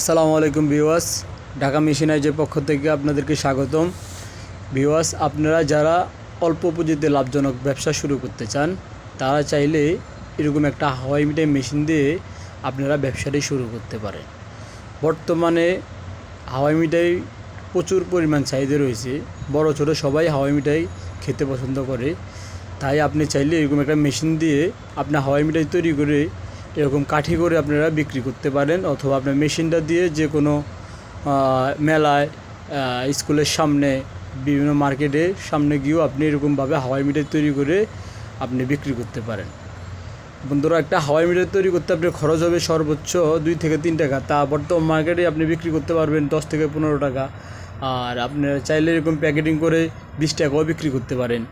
আসসালামু আলাইকুম ভিওয়াস ঢাকা মেশিনাইজের পক্ষ থেকে আপনাদেরকে স্বাগতম। ভিওয়াস আপনারা যারা অল্প পুঁজিতে লাভজনক ব্যবসা শুরু করতে চান, তারা চাইলে এরকম একটা হাওয়াই মিঠাই মেশিন দিয়ে আপনারা ব্যবসাটি শুরু করতে পারেন। বর্তমানে হাওয়াই মিঠাই প্রচুর পরিমাণ চাহিদা রয়েছে। বড় ছোটো সবাই হাওয়াই মিঠাই খেতে পছন্দ করে। তাই আপনি চাইলে এরকম একটা মেশিন দিয়ে আপনি হাওয়াই মিঠাই তৈরি করে এরকম কাঠি করে আপনারা বিক্রি করতে পারেন অথবা আপনার মেশিনটা দিয়ে যে কোনো মেলায় স্কুলের সামনে, বিভিন্ন মার্কেটে সামনে গিয়েও আপনি এরকমভাবে হাওয়াই মিঠাই তৈরি করে আপনি বিক্রি করতে পারেন। বন্ধুরা, একটা হাওয়াই মিঠাই তৈরি করতে আপনার খরচ হবে সর্বোচ্চ দুই থেকে তিন টাকা। তা বর্তমান মার্কেটে আপনি বিক্রি করতে পারবেন দশ থেকে পনেরো টাকা। আর আপনারা চাইলে এরকম প্যাকেটিং করে বিশ টাকাও বিক্রি করতে পারেন।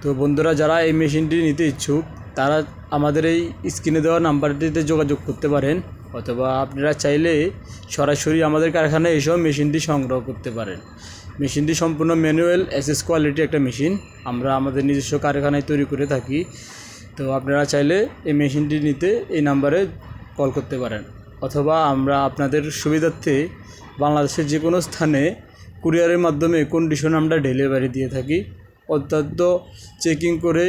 তো বন্ধুরা, যারা এই মেশিনটি নিতে ইচ্ছুক তারা আমাদের এই স্ক্রিনে দেওয়া নাম্বারটিতে যোগাযোগ করতে পারেন, অথবা আপনারা চাইলে সরাসরি আমাদের কারখানায় এসেও মেশিনটি সংগ্রহ করতে পারেন। মেশিনটি সম্পূর্ণ ম্যানুয়াল, এসএস কোয়ালিটি একটা মেশিন, আমরা আমাদের নিজস্ব কারখানায় তৈরি করে থাকি। তো আপনারা চাইলে এই মেশিনটি নিতে এই নাম্বারে কল করতে পারেন, অথবা আমরা আপনাদের সুবিধার্থে বাংলাদেশের যে কোনো স্থানে কুরিয়ারের মাধ্যমে কন্ডিশন আমরা ডেলিভারি দিয়ে থাকি। অত্যন্ত চেকিং করে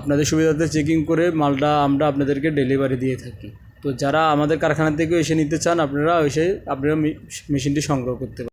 আপনাদের সুবিধাতে চেকিং করে মালটা আমরা আপনাদেরকে ডেলিভারি দিয়ে থাকি। তো যারা আমাদের কারখানা থেকে এসে নিতে চান, আপনারা এসে আপনারা মেশিনটি সংগ্রহ করতে পারেন।